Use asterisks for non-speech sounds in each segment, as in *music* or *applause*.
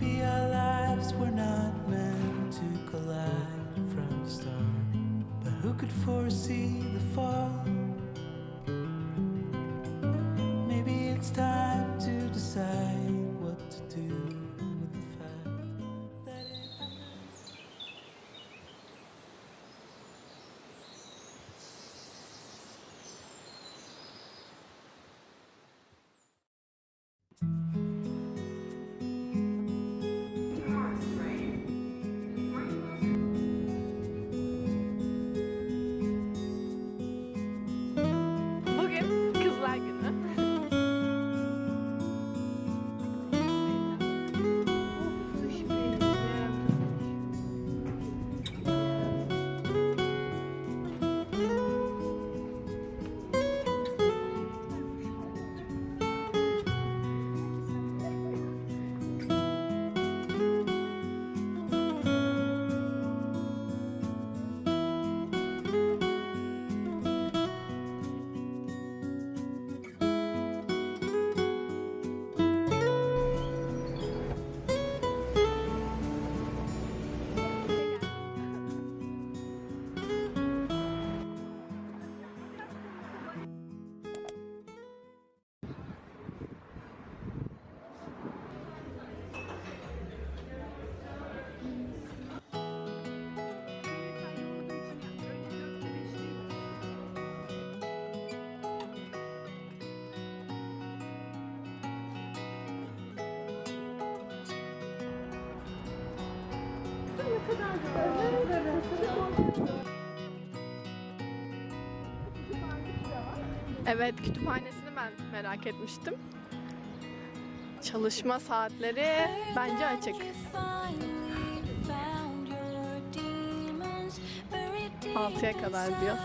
Maybe our lives were not meant to collide from the start. But who could foresee the fall? Maybe it's time to decide what to do with the fact Evet, kütüphanesini ben merak etmiştim. Çalışma saatleri bence açık. Altıya kadar diyor.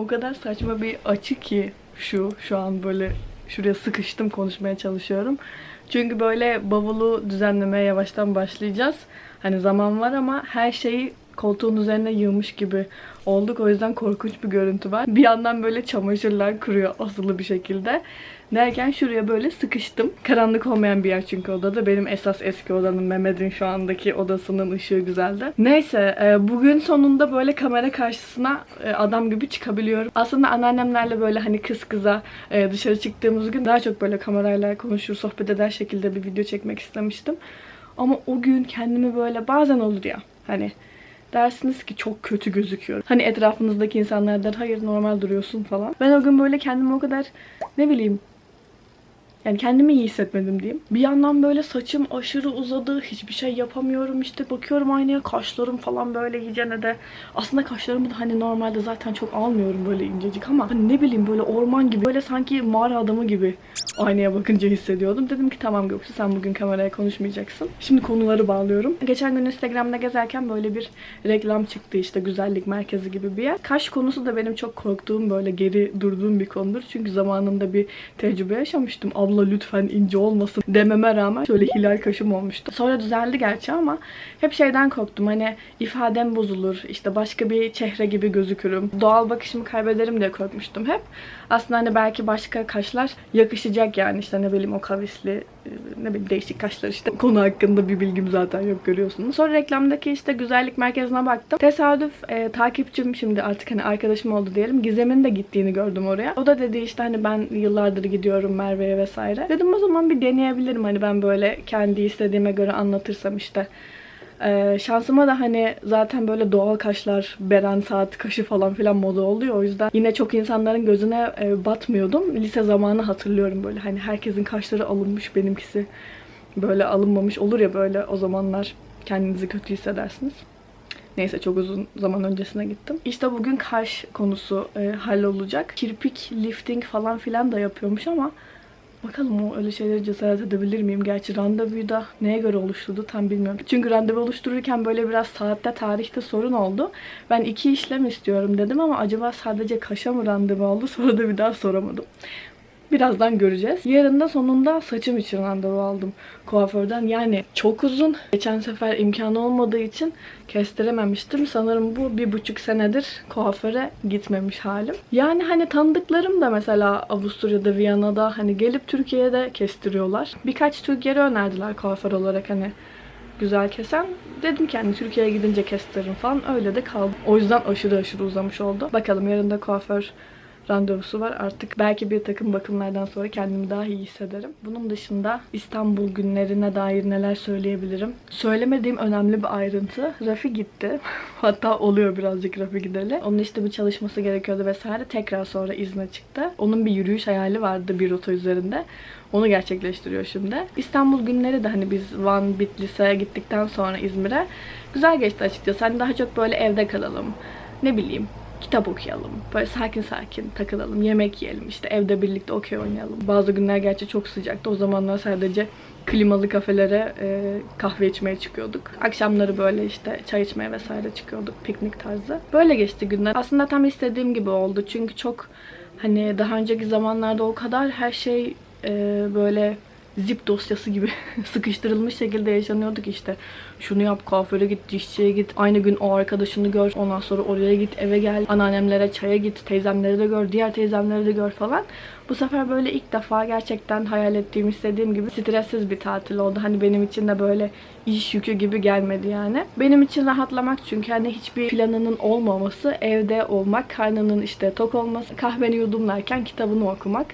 O kadar saçma bir açı ki şu şu an böyle şuraya sıkıştım konuşmaya çalışıyorum. Çünkü böyle bavulu düzenlemeye yavaştan başlayacağız. Hani zaman var ama her şeyi koltuğun üzerine yığmış gibi olduk. O yüzden korkunç bir görüntü var. Bir yandan böyle çamaşırlar kuruyor asılı bir şekilde. Derken şuraya böyle sıkıştım. Karanlık olmayan bir yer çünkü odada. Benim esas eski odanın Mehmet'in şu andaki odasının ışığı güzeldi. Neyse e, bugün sonunda böyle kamera karşısına e, adam gibi çıkabiliyorum. Aslında anneannemlerle böyle hani kız kıza e, dışarı çıktığımız gün daha çok böyle kamerayla konuşur, sohbet eder şekilde bir video çekmek istemiştim. Ama o gün kendimi böyle bazen olur ya hani dersiniz ki çok kötü gözüküyor. Hani etrafınızdaki insanlar der hayır normal duruyorsun falan. Ben o gün böyle kendimi o kadar ne bileyim yani kendimi iyi hissetmedim diyeyim. Bir yandan böyle saçım aşırı uzadı. Hiçbir şey yapamıyorum işte. Bakıyorum aynaya kaşlarım falan böyle iyicene de. Aslında kaşlarımı da hani normalde zaten çok almıyorum böyle incecik ama hani ne bileyim böyle orman gibi. Böyle sanki mağara adamı gibi aynaya bakınca hissediyordum. Dedim ki tamam Göksu sen bugün kameraya konuşmayacaksın. Şimdi konuları bağlıyorum. Geçen gün Instagram'da gezerken böyle bir reklam çıktı işte güzellik merkezi gibi bir yer. Kaş konusu da benim çok korktuğum böyle geri durduğum bir konudur. Çünkü zamanında bir tecrübe yaşamıştım. Abla lütfen ince olmasın dememe rağmen şöyle hilal kaşım olmuştu. Sonra düzeldi gerçi ama hep şeyden korktum. Hani ifadem bozulur. işte başka bir çehre gibi gözükürüm. Doğal bakışımı kaybederim diye korkmuştum hep. Aslında hani belki başka kaşlar yakışacak yani işte ne bileyim o kavisli e, ne bileyim değişik kaşlar işte. Konu hakkında bir bilgim zaten yok görüyorsunuz. Sonra reklamdaki işte güzellik merkezine baktım. Tesadüf e, takipçim şimdi artık hani arkadaşım oldu diyelim. Gizem'in de gittiğini gördüm oraya. O da dedi işte hani ben yıllardır gidiyorum Merve'ye vesaire. Dedim o zaman bir deneyebilirim hani ben böyle kendi istediğime göre anlatırsam işte. Ee, şansıma da hani zaten böyle doğal kaşlar, beren saat kaşı falan filan moda oluyor. O yüzden yine çok insanların gözüne e, batmıyordum. Lise zamanı hatırlıyorum böyle hani herkesin kaşları alınmış benimkisi böyle alınmamış olur ya böyle o zamanlar kendinizi kötü hissedersiniz. Neyse çok uzun zaman öncesine gittim. İşte bugün kaş konusu e, hallolacak. Kirpik lifting falan filan da yapıyormuş ama Bakalım o öyle şeyleri cesaret edebilir miyim? Gerçi randevuyu da neye göre oluşturdu tam bilmiyorum. Çünkü randevu oluştururken böyle biraz saatte, tarihte sorun oldu. Ben iki işlem istiyorum dedim ama acaba sadece kaşa mı randevu oldu? *laughs* Sonra da bir daha soramadım. Birazdan göreceğiz. Yarın da sonunda saçım için randevu aldım kuaförden. Yani çok uzun. Geçen sefer imkanı olmadığı için kestirememiştim. Sanırım bu bir buçuk senedir kuaföre gitmemiş halim. Yani hani tanıdıklarım da mesela Avusturya'da, Viyana'da hani gelip Türkiye'de kestiriyorlar. Birkaç Türk yeri önerdiler kuaför olarak hani güzel kesen. Dedim ki hani Türkiye'ye gidince kestiririm falan. Öyle de kaldı. O yüzden aşırı aşırı uzamış oldu. Bakalım yarın da kuaför randevusu var. Artık belki bir takım bakımlardan sonra kendimi daha iyi hissederim. Bunun dışında İstanbul günlerine dair neler söyleyebilirim? Söylemediğim önemli bir ayrıntı. Rafi gitti. *laughs* Hatta oluyor birazcık Rafi gideli. Onun işte bir çalışması gerekiyordu vesaire. Tekrar sonra izne çıktı. Onun bir yürüyüş hayali vardı bir rota üzerinde. Onu gerçekleştiriyor şimdi. İstanbul günleri de hani biz Van, Bitlis'e gittikten sonra İzmir'e güzel geçti açıkçası. Hani daha çok böyle evde kalalım. Ne bileyim kitap okuyalım. Böyle sakin sakin takılalım. Yemek yiyelim. işte evde birlikte okey oynayalım. Bazı günler gerçi çok sıcaktı. O zamanlar sadece klimalı kafelere e, kahve içmeye çıkıyorduk. Akşamları böyle işte çay içmeye vesaire çıkıyorduk. Piknik tarzı. Böyle geçti günler. Aslında tam istediğim gibi oldu. Çünkü çok hani daha önceki zamanlarda o kadar her şey e, böyle zip dosyası gibi *laughs* sıkıştırılmış şekilde yaşanıyorduk işte. Şunu yap, kuaföre git, dişçiye git, aynı gün o arkadaşını gör, ondan sonra oraya git, eve gel, anneannemlere çaya git, teyzemleri de gör, diğer teyzemleri de gör falan. Bu sefer böyle ilk defa gerçekten hayal ettiğim, istediğim gibi stressiz bir tatil oldu. Hani benim için de böyle iş yükü gibi gelmedi yani. Benim için rahatlamak çünkü hani hiçbir planının olmaması, evde olmak, karnının işte tok olması, kahveni yudumlarken kitabını okumak.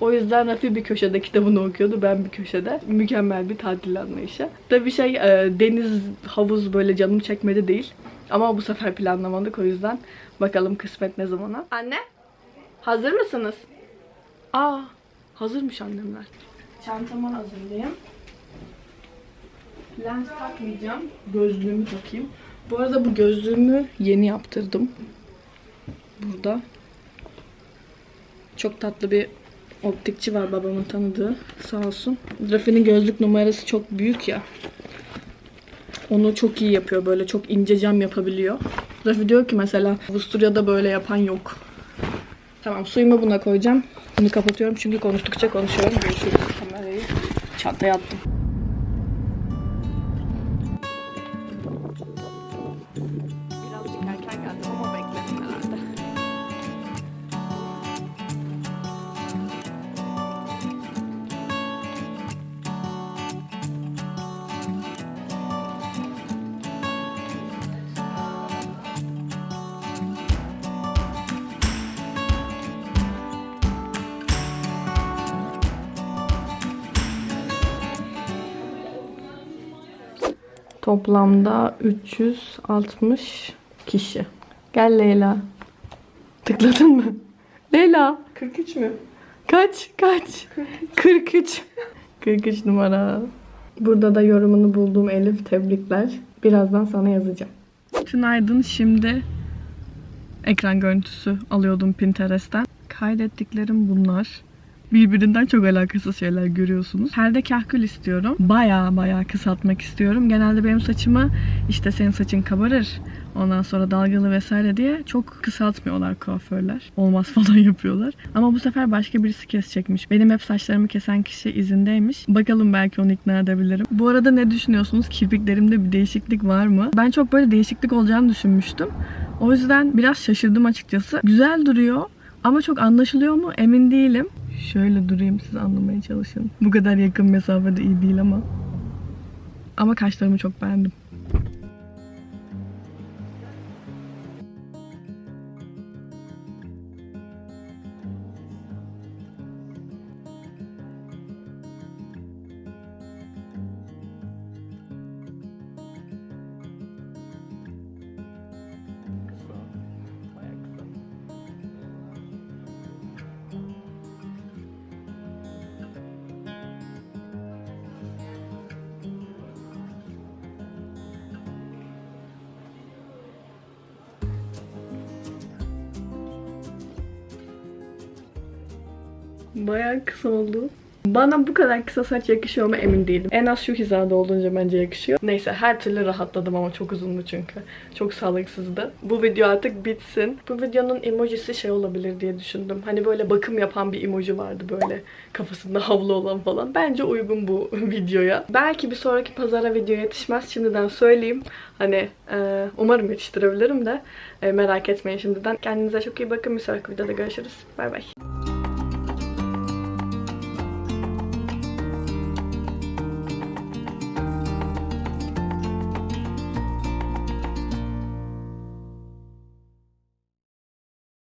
O yüzden Rafi bir köşede kitabını okuyordu, ben bir köşede. Mükemmel bir tatil anlayışı. Tabii şey e, deniz, havuz böyle canım çekmedi değil. Ama bu sefer planlamadık o yüzden. Bakalım kısmet ne zamana. Anne, hazır mısınız? Aa, hazırmış annemler. Çantamı hazırlayayım. Lens takmayacağım. Gözlüğümü takayım. Bu arada bu gözlüğümü yeni yaptırdım. Burada. Çok tatlı bir optikçi var babamın tanıdığı. Sağ olsun. Rafi'nin gözlük numarası çok büyük ya. Onu çok iyi yapıyor. Böyle çok ince cam yapabiliyor. Rafi diyor ki mesela Avusturya'da böyle yapan yok. Tamam suyumu buna koyacağım. Bunu kapatıyorum çünkü konuştukça konuşuyorum. Görüşürüz. Kamerayı çantaya attım. Toplamda 360 kişi. Gel Leyla. Tıkladın mı? Leyla. 43 mü? Kaç? Kaç? 43. 43 numara. Burada da yorumunu bulduğum Elif tebrikler. Birazdan sana yazacağım. Günaydın. Şimdi ekran görüntüsü alıyordum Pinterest'ten. Kaydettiklerim bunlar. Birbirinden çok alakasız şeyler görüyorsunuz. Perde kahkül istiyorum. Baya baya kısaltmak istiyorum. Genelde benim saçımı işte senin saçın kabarır. Ondan sonra dalgalı vesaire diye çok kısaltmıyorlar kuaförler. Olmaz *laughs* falan yapıyorlar. Ama bu sefer başka birisi kesecekmiş. Benim hep saçlarımı kesen kişi izindeymiş. Bakalım belki onu ikna edebilirim. Bu arada ne düşünüyorsunuz? Kirpiklerimde bir değişiklik var mı? Ben çok böyle değişiklik olacağını düşünmüştüm. O yüzden biraz şaşırdım açıkçası. Güzel duruyor. Ama çok anlaşılıyor mu emin değilim. Şöyle durayım siz anlamaya çalışın. Bu kadar yakın mesafede iyi değil ama. Ama kaşlarımı çok beğendim. Bayağı kısa oldu. Bana bu kadar kısa saç yakışıyor mu emin değilim. En az şu hizada olunca bence yakışıyor. Neyse her türlü rahatladım ama çok uzundu çünkü. Çok sağlıksızdı. Bu video artık bitsin. Bu videonun emojisi şey olabilir diye düşündüm. Hani böyle bakım yapan bir emoji vardı böyle kafasında havlu olan falan. Bence uygun bu *laughs* videoya. Belki bir sonraki pazara video yetişmez. Şimdiden söyleyeyim. Hani e, umarım yetiştirebilirim de. E, merak etmeyin şimdiden. Kendinize çok iyi bakın. Bir sonraki videoda görüşürüz. Bay bay.